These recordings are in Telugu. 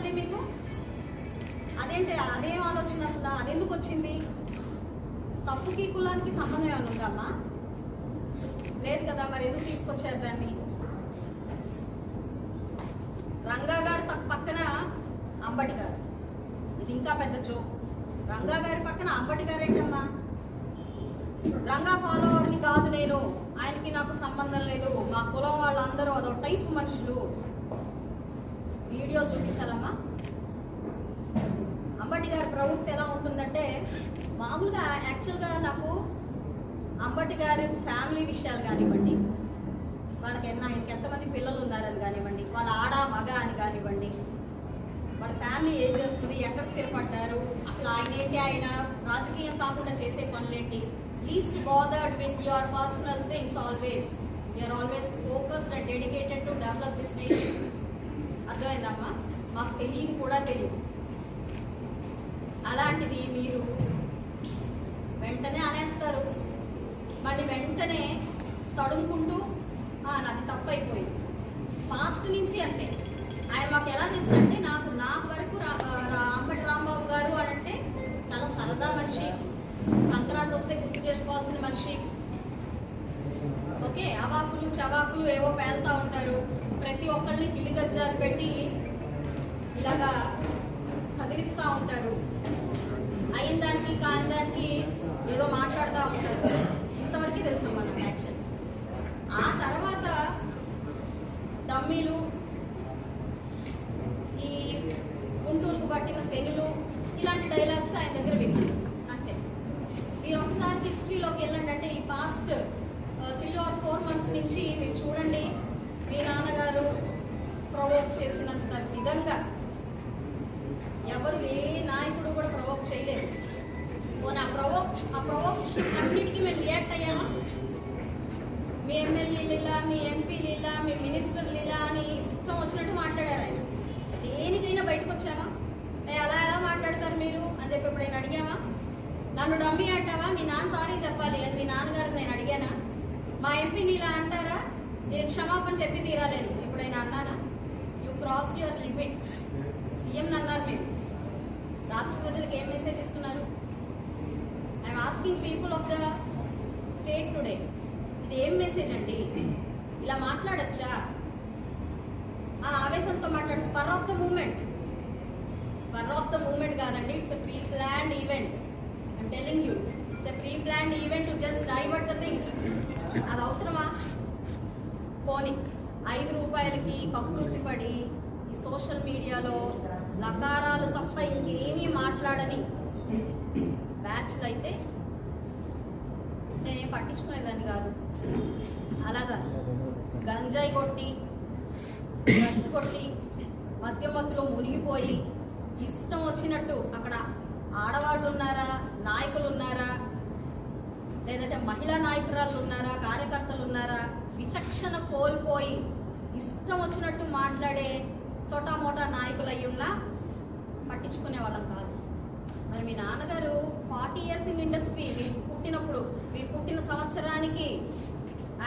తల్లి మీకు అదేంటి అదేం ఆలోచన అసలు అదెందుకు వచ్చింది? తప్పుకి కులానికి సంబంధం ఏమైనా ఉందమ్మా లేదు కదా మరి ఎందుకు తీసుకొచ్చారు దాన్ని? రంగా గారు పక్కన అంబటి గారు. ఇది ఇంకా పెద్ద జోక్ రంగా గారి పక్కన అంబటి గారు ఏంటమ్మా? రంగా ఫాలోవర్ని కాదు నేను. ఆయనకి నాకు సంబంధం లేదు. మా కులం వాళ్ళందరూ అదో టైప్ మనుషులు. వీడియో చూపించాలమ్మా. అంబటి గారి ప్రవృత్తి ఎలా ఉంటుందంటే మామూలుగా యాక్చువల్గా నాకు అంబటి గారి ఫ్యామిలీ విషయాలు కానివ్వండి వాళ్ళకి ఎన్న ఆయనకి ఎంతమంది పిల్లలు ఉన్నారని కానివ్వండి వాళ్ళ ఆడ మగ అని కానివ్వండి వాళ్ళ ఫ్యామిలీ ఏం చేస్తుంది ఎక్కడ స్థిరపడ్డారు అసలు ఆయన ఏంటి ఆయన రాజకీయం కాకుండా చేసే పనులేంటి? Least bothered with your personal things always you are always focused and dedicated to develop this nation అర్థమైందమ్మా? మాకు తెలియని కూడా తెలియదు. అలాంటిది మీరు వెంటనే అనేస్తారు. మళ్ళీ వెంటనే తడుముకుంటూ నాది తప్పు పాస్ట్ నుంచి అంతే. ఆయన మాకు ఎలా తెలుసు అంటే నాకు నాకు వరకు రా అంబటి రాంబాబు గారు అని అంటే చాలా సరదా మనిషి. సంక్రాంతి వస్తే గుర్తు చేసుకోవాల్సిన మనిషి. ఓకే? అవాకులు చవాకులు ఏవో పేలుతూ ఉంటారు. ప్రతి ఒక్కళ్ళని కిలిగజ్జాలు పెట్టి ఇలాగా కదిలిస్తూ ఉంటారు. అయిన దానికి కాని దానికి ఏదో మాట్లాడుతూ ఉంటారు. ఇంతవరకు తెలుసు మనం యాక్షన్. ఆ తర్వాత డమ్మీలు ఈ గుంటూరుకు పట్టిన శనులు ఇలాంటి డైలాగ్స్ ఆయన దగ్గర విన్నాను. అంతే. మీరు ఒకసారి హిస్టరీలోకి వెళ్ళండి అంటే ఈ past three or four months నుంచి మీరు చూడండి. మీ నాన్నగారు ప్రొవోక్ చేసినంత విధంగా ఎవరు ఏ నాయకుడు కూడా ప్రవోక్ చేయలేదు. ఓ నా ప్రవోక్ ఆ ప్రవోక్షన్ అన్నిటికీ మేము రియాక్ట్ అయ్యామా? మీ ఎమ్మెల్యేలు ఇలా మీ ఎంపీలు ఇలా మీ మినిస్టర్లు ఇలా అని ఇష్టం వచ్చినట్టు మాట్లాడారు ఆయన. దేనికైనా బయటకు వచ్చామా అలా ఎలా మాట్లాడతారు మీరు అని చెప్పి ఎప్పుడైనా అడిగామా నన్ను డమ్మీ అంటావా? మీ నాన్న సారీ చెప్పాలి అని మీ నాన్నగారిని నేను అడిగానా? మా ఎంపీని ఇలా అంటారా? నేను క్షమాపణ చెప్పి తీరాలని ఇప్పుడైనా అన్నానా? You cross your limit CM అన్నారు మీరు. రాష్ట్ర ప్రజలకు ఏం మెసేజ్ ఇస్తున్నారు? I'm asking people of the state today ఇది ఏం మెసేజ్ అండి? ఇలా మాట్లాడచ్చా? ఆ ఆవేశంతో మాట్లాడు. Spur of the moment. Spur of the moment కాదండి. It's pre planned event I'm telling you it's pre planned event to just divert the things అది అవసరమా? పోనీ ఐదు రూపాయలకి కకృతి పడి ఈ సోషల్ మీడియాలో లకారాలు తప్ప ఇంకేమీ మాట్లాడని బ్యాచ్లు అయితే నేనేం పట్టించుకునేదాన్ని కాదు. అలాగా. గంజాయి కొట్టి డ్రగ్స్ కొట్టి మద్యమత్తులో మునిగిపోయి ఇష్టం వచ్చినట్టు అక్కడ ఆడవాళ్ళు ఉన్నారా నాయకులు ఉన్నారా లేదంటే మహిళా నాయకురాళ్ళు ఉన్నారా కార్యకర్తలు ఉన్నారా విచక్షణ కోల్పోయి ఇష్టం వచ్చినట్టు మాట్లాడే చోటా మోటా నాయకులు ఉన్నా పట్టించుకునే వాళ్ళం కాదు. మరి మీ నాన్నగారు ఫార్టీ ఇయర్స్ ఇన్ ఇండస్ట్రీ మీరు పుట్టినప్పుడు మీరు పుట్టిన సంవత్సరానికి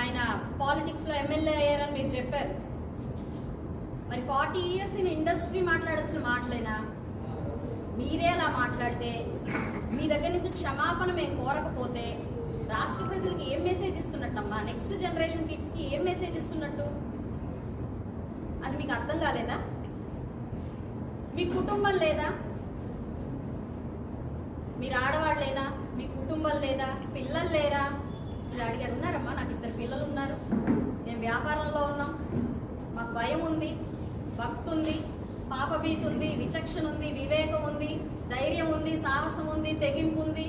ఆయన పాలిటిక్స్లో ఎమ్మెల్యే అయ్యారని మీరు చెప్పారు. మరి ఫార్టీ ఇయర్స్ ఇన్ ఇండస్ట్రీ మాట్లాడాల్సిన మాటలేనా మీరే అలా మాట్లాడితే మీ దగ్గర నుంచి క్షమాపణ మేము కోరకపోతే రాష్ట్ర ప్రజలకు ఏం మెసేజ్ ఇస్తున్నట్టమ్మా? నెక్స్ట్ జనరేషన్ కిడ్స్కి ఏం మెసేజ్ ఇస్తున్నట్టు? అది మీకు అర్థం కాలేదా? మీ కుటుంబం లేదా? మీరు ఆడవాళ్ళేనా? మీ కుటుంబం లేదా? పిల్లలు లేరా? ఇలా అడిగారు. ఉన్నారమ్మా నాకు ఇద్దరు పిల్లలు ఉన్నారు. మేము వ్యాపారంలో ఉన్నాం. మాకు భయం ఉంది భక్తి ఉంది పాపభీతి ఉంది విచక్షణ ఉంది వివేకం ఉంది ధైర్యం ఉంది సాహసం ఉంది తెగింపు ఉంది.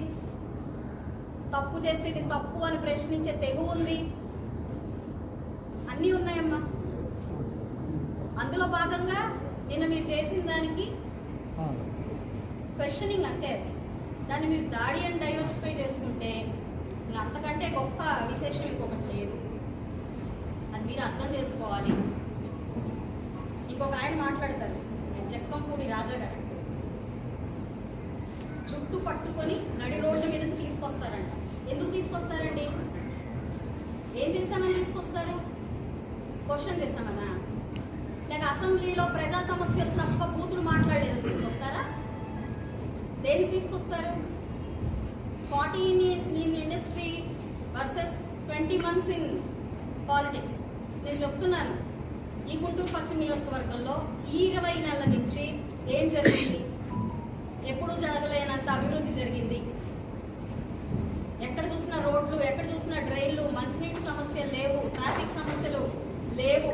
తప్పు చేస్తే ఇది తప్పు అని ప్రశ్నించే తెగు ఉంది. అన్నీ ఉన్నాయమ్మా. అందులో భాగంగా నిన్న మీరు చేసిన దానికి క్వశ్చనింగ్ అంతే అది. దాన్ని మీరు దాడి అండ్ డైవర్సిఫై చేసుకుంటే ఇంకా అంతకంటే గొప్ప విశేషం ఇంకొకటి లేదు. అది మీరు అర్థం చేసుకోవాలి. ఇంకొక ఆయన మాట్లాడతారు. జక్కంపూడి రాజా గారు. చుట్టు పట్టుకొని నడి రోడ్డు మీదకి తీసుకొస్తారంట. ఎందుకు తీసుకొస్తారండి? ఏం చేశామని తీసుకొస్తారు? క్వశ్చన్ చేశామన్నా లేక అసెంబ్లీలో ప్రజా సమస్యలు తప్ప బూతులు మాట్లాడలేదు తీసుకొస్తారా? దేనికి తీసుకొస్తారు? Forty in industry versus twenty months in politics. నేను చెప్తున్నాను ఈ గుంటూరు పశ్చిమ నియోజకవర్గంలో ఈ ఇరవై నెలల నుంచి ఏం జరిగింది? ఎప్పుడూ జరగలేనంత అభివృద్ధి జరిగింది. రోడ్లు ఎక్కడ చూసినా డ్రైన్లు మంచినీటి సమస్యలు లేవు ట్రాఫిక్ సమస్యలు లేవు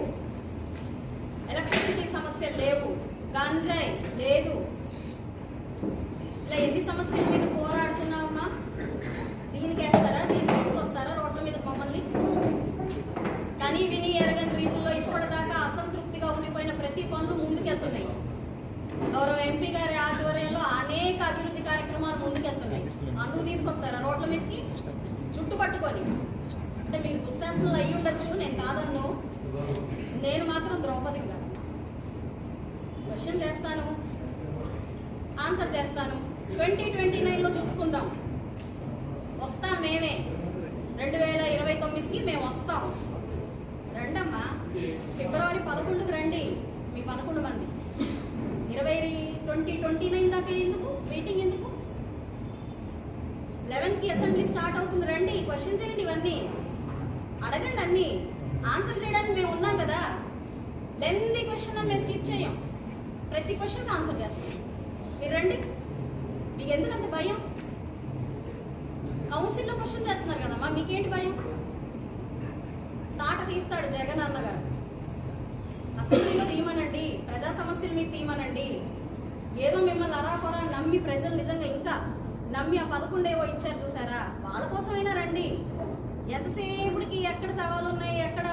ఎలక్ట్రిసిటీ సమస్యలు లేవు గంజాయి లేదు. ఇలా ఎన్ని సమస్యలు మీద పోరాడుతున్నామమ్మా దీనికి వేస్తారా దీనికి తీసుకొస్తారా రోడ్ల మీద మమ్మల్ని కానీ విని ఎరగని రీతిలో ఇప్పటిదాకా అసంతృప్తిగా ఉండిపోయిన ప్రతి పనులు ముందుకెళ్తున్నాయి గౌరవ ఎంపీ గారి ఆధ్వర్యంలో అనేక అభివృద్ధి కార్యక్రమాలు ముందుకెళ్తున్నాయి అందుకు తీసుకొస్తారా రోడ్ల మీదకి చుట్టు పట్టుకొని అంటే మీకు దుశ్శాసనలు అయ్యి ఉండొచ్చు నేను కాదన్ను. నేను మాత్రం ద్రౌపదిని కాదు. క్వశ్చన్ చేస్తాను ఆన్సర్ చేస్తాను. ట్వంటీ ట్వంటీ నైన్లో చూసుకుందాం. వస్తాం మేమే. రెండు వేల ఇరవై తొమ్మిదికి మేము వస్తాం. రండమ్మా. ఫిబ్రవరి పదకొండుకు రండి. మీ పదకొండు మంది ఇరవై ట్వంటీ ట్వంటీ నైన్ దాకా ఎందుకు మీటింగ్ ఎందుకు లెవెన్కి అసెంబ్లీ స్టార్ట్ అవుతుంది. రండి క్వశ్చన్ చేయండి ఇవన్నీ. అడగండి అన్ని. ఆన్సర్ చేయడానికి మేము ఉన్నాం కదా. లెంది క్వశ్చన్ మేము స్కిప్ చేయం. ప్రతి క్వశ్చన్కి ఆన్సర్ చేస్తాం. మీరు రండి. మీకు ఎందుకు అంత భయం? కౌన్సిల్లో క్వశ్చన్ చేస్తున్నారు కదమ్మా మీకేంటి భయం? తాట తీస్తాడు జగన్ అన్నగారు. అసెంబ్లీలో తీయమనండి. ప్రజా సమస్యలు మీకు తీయమనండి. ఏదో మిమ్మల్ని అరాకొరా నమ్మి ప్రజలు నిజంగా ఇంకా నమ్మి ఆ పదకొండేవో ఇచ్చారు చూసారా? వాళ్ళ కోసమైనా రండి. ఎంతసేపుడికి ఎక్కడ సవాలు ఉన్నాయి ఎక్కడ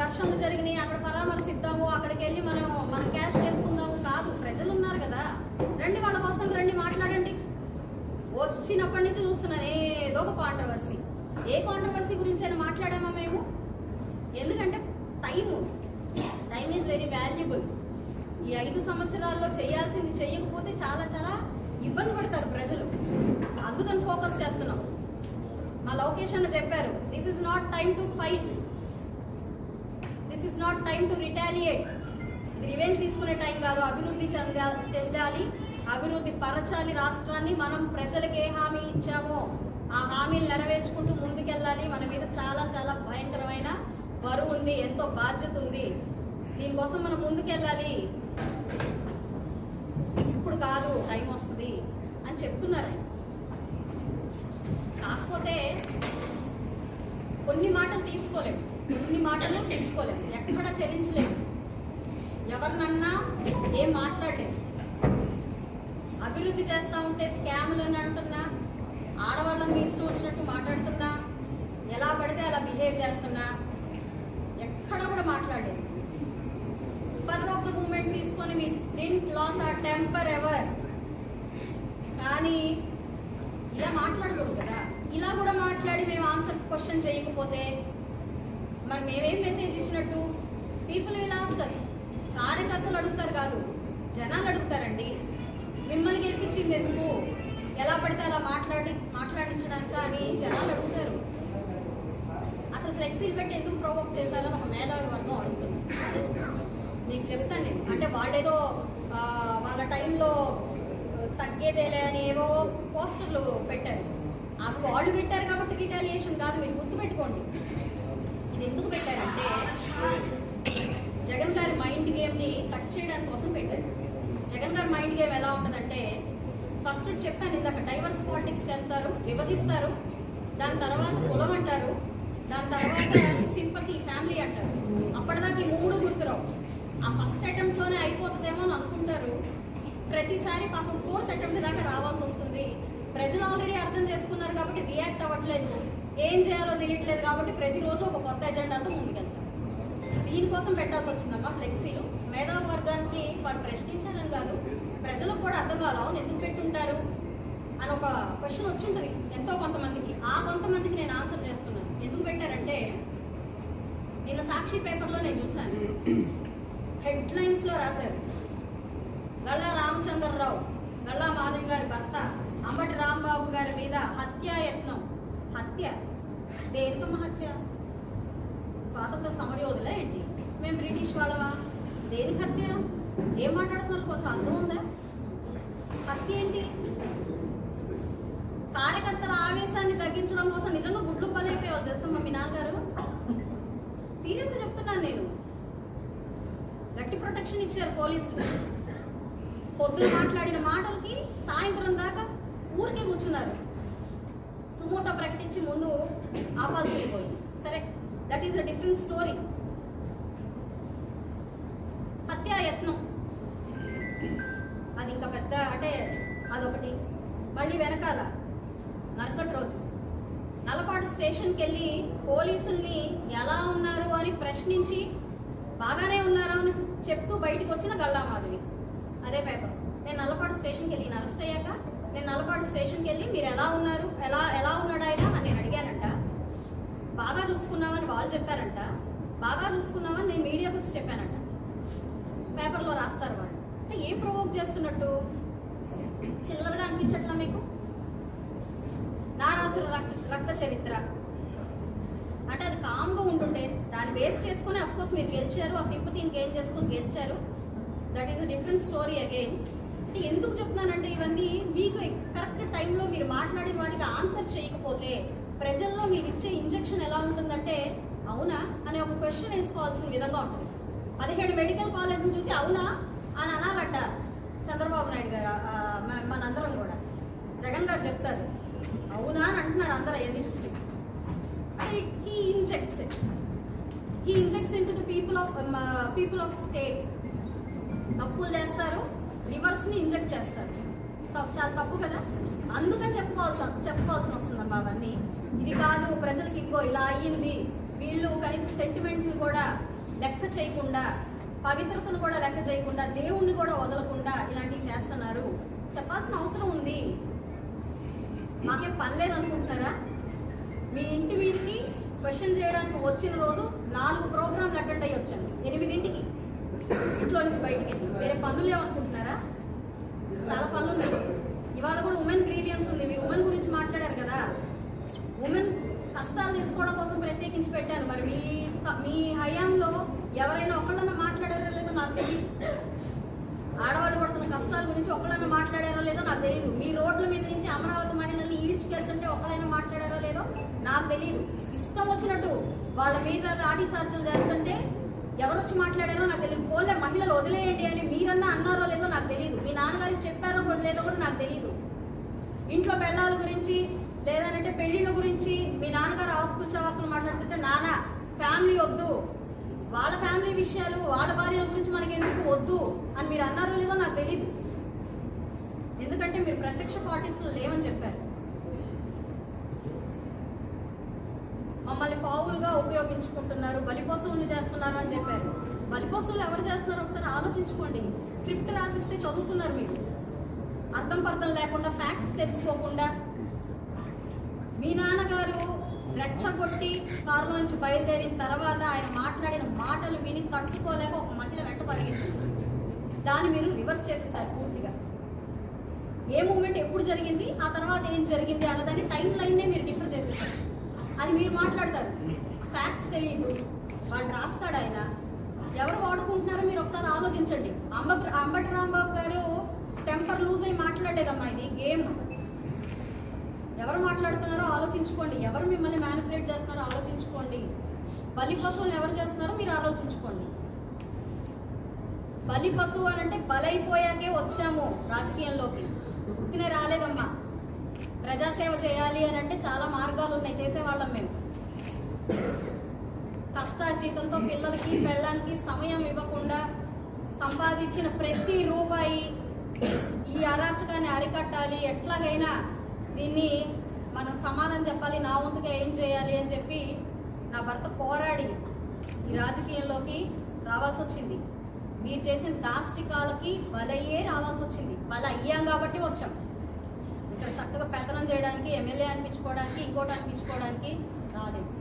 ఘర్షణలు జరిగినాయి అక్కడ పరామర్శిద్దాము అక్కడికి వెళ్ళి మనం మనం క్యాష్ చేసుకుందాము కాదు ప్రజలు ఉన్నారు కదా. రండి వాళ్ళ కోసం రండి మాట్లాడండి. వచ్చినప్పటి నుంచి చూస్తున్నాను ఏదో ఒక కాంట్రవర్సీ ఏ కాంట్రవర్సీ గురించి అయినా మాట్లాడామా మేము? ఎందుకంటే time. Time is very valuable. ఈ ఐదు సంవత్సరాల్లో చేయాల్సింది చేయకపోతే చాలా చాలా ఇబ్బంది పడతారు ప్రజలు. అందుకని ఫోకస్ చేస్తున్నాం. మా లొకేషన్ చెప్పారు this is not time to fight this is not time to retaliate ఇది రివెంజ్ తీసుకునే టైం కాదు. అభివృద్ధి చెందా చెందాలి. అభివృద్ధి పరచాలి రాష్ట్రాన్ని. మనం ప్రజలకు ఏ హామీ ఇచ్చామో ఆ హామీలు నెరవేర్చుకుంటూ ముందుకెళ్ళాలి. మన మీద చాలా చాలా భయంకరమైన బరువు ఉంది ఎంతో బాధ్యత ఉంది. దీనికోసం మనం ముందుకెళ్ళాలి. ఇప్పుడు కాదు టైం వస్తుంది. అని చెప్తున్నారు ఆయన. కాకపోతే కొన్ని మాటలు తీసుకోలేము కొన్ని మాటలు తీసుకోలేము ఎక్కడ చెల్లించలేము ఎవరినన్నా ఏం మాట్లాడలేము అభివృద్ధి చేస్తా ఉంటే స్కాములు అని అంటున్నా ఆడవాళ్ళని మీ ఇష్టం వచ్చినట్టు మాట్లాడుతున్నా ఎలా పడితే అలా బిహేవ్ చేస్తున్నా ఎక్కడ కూడా మాట్లాడలేదు స్పర్ ఆఫ్ ద మూమెంట్ తీసుకొని మీ didn't lose a temper ever కానీ ఇలా మాట్లాడకూడదు కదా. ఇలా కూడా మాట్లాడి మేము ఆన్సర్ క్వశ్చన్ చేయకపోతే మరి మేమేం మెసేజ్ ఇచ్చినట్టు? పీపుల్ విల్ ఆస్కస్ కార్యకర్తలు అడుగుతారు కాదు జనాలు అడుగుతారండి. మిమ్మల్ని గెలిపించింది ఎందుకు? ఎలా పడితే అలా మాట్లాడి మాట్లాడించడానికి అని జనాలు అడుగుతారు. అసలు ఫ్లెక్సీలు పెట్టి ఎందుకు ప్రొవోక్ చేశారని ఒక మేధావి వర్గం అడుగుతున్నాను నీకు చెప్తాను నేను. అంటే వాళ్ళేదో వాళ్ళ టైంలో తగ్గేదేలే అని ఏవో పోస్టర్లు పెట్టారు. అవి వాళ్ళు పెట్టారు కాబట్టి రిటాలియేషన్ కాదు మీరు గుర్తుపెట్టుకోండి. ఇది ఎందుకు పెట్టారంటే జగన్ గారి మైండ్ గేమ్ని కట్ చేయడానికి కోసం పెట్టారు. జగన్ గారి మైండ్ గేమ్ ఎలా ఉంటుందంటే ఫస్ట్ చెప్పాను ఇందాక డైవర్స్ పాలిటిక్స్ చేస్తారు విభజిస్తారు దాని తర్వాత కులం అంటారు దాని తర్వాత సింపతి ఫ్యామిలీ అంటారు. అప్పటిదాకా ఈ మూడు గుర్తురావు. ఆ ఫస్ట్ అటెంప్ట్లోనే అయిపోతుందేమో అని అనుకుంటారు. ప్రతిసారి పాపం ఫోర్త్ అటెంప్ట్ దాకా రావాల్సి వస్తుంది. ప్రజలు ఆల్రెడీ అర్థం చేసుకున్నారు కాబట్టి రియాక్ట్ అవ్వట్లేదు. ఏం చేయాలో తెలియట్లేదు కాబట్టి ప్రతిరోజు ఒక కొత్త ఎజెండాతో ముందుకెళ్తాం. దీనికోసం పెట్టాల్సి వచ్చిందమ్మా ఫ్లెక్సీలు. మేధావి వర్గానికి వాళ్ళు ప్రశ్నించాలని కాదు ప్రజలకు కూడా అర్థం కావాలి అవును ఎందుకు పెట్టుంటారు అని ఒక క్వశ్చన్ వచ్చి ఉంటుంది ఎంతో కొంతమందికి. ఆ కొంతమందికి నేను ఆన్సర్ చేస్తున్నాను. ఎందుకు పెట్టారంటే నిన్న సాక్షి పేపర్లో నేను చూశాను. హెడ్లైన్స్లో రాశారు. గళ్ళ రామచంద్రరావు గళ్ళా మాధవి గారి భర్త అంబటి రాంబాబు గారి మీద హత్యాయత్నం హత్య? దేనికమ్మ హత్య? స్వాతంత్ర సమరయోధులా ఏంటి? మేము బ్రిటిష్ వాళ్ళవా దేనికి హత్య? ఏం మాట్లాడుతున్నారు? కొంచెం అర్థం ఉందా? హత్య ఏంటి? కార్యకర్తల ఆవేశాన్ని తగ్గించడం కోసం నిజంగా గుడ్లు పని అయిపోయావు తెలుసా మీ నాన్నగారు? సీరియస్గా చెప్తున్నాను నేను. గట్టి ప్రొటెక్షన్ ఇచ్చారు పోలీసులు. పొద్దున మాట్లాడిన మాటలకి సాయంత్రం దాకా ఊరికే కూర్చున్నారు. సుమోట ప్రకటించి ముందు ఆపాల్సి సరే that is a different story హత్యాయత్నం అది ఇంకా పెద్ద అంటే అదొకటి. మళ్ళీ వెనకాల మరుసటి రోజు నలపాటు స్టేషన్కి వెళ్ళి పోలీసుల్ని ఎలా ఉన్నారు అని ప్రశ్నించి బాగానే ఉన్నారు అని చెప్తూ బయటికి వచ్చిన గల్లా మాధవి. అదే పేపర్. నేను నల్లపాడు స్టేషన్కి వెళ్ళి అరెస్ట్ అయ్యాక నేను నల్లపాడు స్టేషన్కి వెళ్ళి మీరు ఎలా ఉన్నారు? ఎలా ఎలా ఉన్నాడు ఆయన అని నేను అడిగానంట. బాగా చూసుకున్నామని వాళ్ళు చెప్పారంట. బాగా చూసుకున్నామని నేను మీడియా గురించి చెప్పానంట. పేపర్లో రాస్తారు వాళ్ళు. అంటే ఏం ప్రొవోక్ చేస్తున్నట్టు? చిల్లరగా అనిపించట్లా మీకు? నారాసుర రక్త రక్త చరిత్ర. అంటే అది కామ్గా ఉంటుండే దాన్ని బేస్ చేసుకుని అఫ్కోర్స్ మీరు గెలిచారు ఆ సింపతిని గెయిన్ చేసుకుని గెలిచారు. That is a different story again అంటే ఎందుకు చెప్తున్నానంటే ఇవన్నీ మీకు కరెక్ట్ టైంలో మీరు మాట్లాడిన వాటికి ఆన్సర్ చేయకపోతే ప్రజల్లో మీరు ఇచ్చే ఇంజెక్షన్ ఎలా ఉంటుందంటే అవునా అనే ఒక క్వశ్చన్ వేసుకోవాల్సిన విధంగా ఉంటుంది. పదిహేడు మెడికల్ కాలేజ్ని చూసి అవునా అని అనాలంట చంద్రబాబు నాయుడు గారు మనందరం కూడా. జగన్ గారు చెప్తారు అవునా అని అంటున్నారు అందరూ అవన్నీ చూసి. He injects it he injects into the people of people of state తప్పులు చేస్తారు రివర్స్ని ఇంజెక్ట్ చేస్తారు. చాలా తప్పు కదా? అందుకని చెప్పుకోవాల్సిన చెప్పుకోవాల్సిన వస్తుందమ్మా అవన్నీ. ఇది కాదు ప్రజలకి ఇదిగో ఇలా అయ్యింది. వీళ్ళు కనీసం సెంటిమెంట్ని కూడా లెక్క చేయకుండా పవిత్రతను కూడా లెక్క చేయకుండా దేవుణ్ణి కూడా వదలకుండా ఇలాంటివి చేస్తున్నారు. చెప్పాల్సిన అవసరం ఉంది. మాకేం పర్లేదు అనుకుంటున్నారా మీ ఇంటి మీదకి క్వశ్చన్ చేయడానికి వచ్చిన రోజు నాలుగు ప్రోగ్రాంలు అటెండ్ అయ్యి వచ్చాను. ఎనిమిదింటికి. ఇంట్లో నుంచి బయటికి. వెళ్ళి వేరే పనులు లేవనుకుంటున్నారా? చాలా పనులు ఉన్నాయి ఇవాళ కూడా ఉమెన్ గ్రీవియన్స్ ఉంది. మీరు ఉమెన్ గురించి మాట్లాడారు కదా. ఉమెన్ కష్టాలు తెలుసుకోవడం కోసం ప్రత్యేకించి పెట్టాను. మరి మీ మీ హయాంలో ఎవరైనా ఒకళ్ళన్నా మాట్లాడారో లేదో నాకు తెలియదు ఆడవాళ్ళు పడుతున్న కష్టాల గురించి ఒకళ్ళైనా మాట్లాడారో లేదో నాకు తెలియదు మీ రోడ్ల మీద నుంచి అమరావతి మహిళల్ని ఈడ్చుకెళ్తుంటే ఒకళ్ళైనా మాట్లాడారో లేదో నాకు తెలియదు ఇష్టం వచ్చినట్టు వాళ్ళ మీద లాఠీ చార్జీలు చేస్తుంటే ఎవరు వచ్చి మాట్లాడారో నాకు తెలియదు. పోలే మహిళలు వదిలేయండి అని మీరన్నా అన్నారో లేదో నాకు తెలియదు. మీ నాన్నగారికి చెప్పారో కూడా లేదో కూడా నాకు తెలియదు. ఇంట్లో పెళ్ళాల గురించి లేదంటే పెళ్ళిళ్ళ గురించి మీ నాన్నగారు ఆకులు చవాకులు మాట్లాడుతుంటే నాన్న ఫ్యామిలీ వద్దు. వాళ్ళ ఫ్యామిలీ విషయాలు వాళ్ళ భార్యల గురించి మనకి ఎందుకు వద్దు? అని మీరు అన్నారో లేదో నాకు తెలియదు ఎందుకంటే మీరు ప్రత్యక్ష పార్టీస్లో లేవని చెప్పారు. మమ్మల్ని ఉపయోగించుకుంటున్నారు ఉపయోగించుకుంటున్నారు బలిపశువులు చేస్తున్నారు అని చెప్పారు. బలిపశువులు ఎవరు చేస్తున్నారు ఒకసారి ఆలోచించుకోండి. స్క్రిప్ట్ రాసిస్తే చదువుతున్నారు మీరు. అర్థం పర్థం లేకుండా ఫ్యాక్ట్స్ తెలుసుకోకుండా. మీ నాన్నగారు రెచ్చగొట్టి కారులో నుంచి బయలుదేరిన తర్వాత ఆయన మాట్లాడిన మాటలు విని తట్టుకోలేక ఒక మహిళ వెంట పరిగెత్తింది. దాన్ని మీరు రివర్స్ చేసేసారు పూర్తిగా. ఏ మూమెంట్ ఎప్పుడు జరిగింది ఆ తర్వాత ఏం జరిగింది అన్నదాన్ని టైం లైన్నే మీరు డిఫర్ చేసేసారు. అని మీరు మాట్లాడతారు. ఫ్యాక్ట్స్ తెలియదు. వాళ్ళు రాస్తాడు ఆయన. ఎవరు వాడుకుంటున్నారో మీరు ఒకసారి ఆలోచించండి. అంబ అంబటి రాంబాబు గారు టెంపర్ లూజ్ అయి మాట్లాడలేదమ్మా ఇది గేమ్ ఎవరు మాట్లాడుతున్నారో ఆలోచించుకోండి. ఎవరు మిమ్మల్ని మ్యానిపులేట్ చేస్తున్నారో ఆలోచించుకోండి. బలి పశువులు ఎవరు చేస్తున్నారో మీరు ఆలోచించుకోండి. బలి పశువు అని అంటే బలైపోయాకే వచ్చాము రాజకీయంలోకి. ఉత్తినే రాలేదమ్మా. ప్రజాసేవ చేయాలి అని అంటే చాలా మార్గాలు ఉన్నాయి చేసేవాళ్ళం మేము. కష్టార్జితంతో పిల్లలకి పెళ్ళానికి సమయం ఇవ్వకుండా సంపాదించిన ప్రతి రూపాయి ఈ అరాచకాన్ని అరికట్టాలి. ఎట్లాగైనా దీన్ని మనం సమాధానం చెప్పాలి నా వంతుగా ఏం చేయాలి అని చెప్పి నా భర్త పోరాడి ఈ రాజకీయంలోకి రావాల్సి వచ్చింది. మీరు చేసిన దాష్టికాలకి బలయ్యే రావాల్సి వచ్చింది. బల అయ్యాం కాబట్టి వచ్చాం. ఇక్కడ చక్కగా పెత్తనం చేయడానికి ఎమ్మెల్యే అనిపించుకోవడానికి ఇంకోటి అనిపించుకోవడానికి రాలేదు.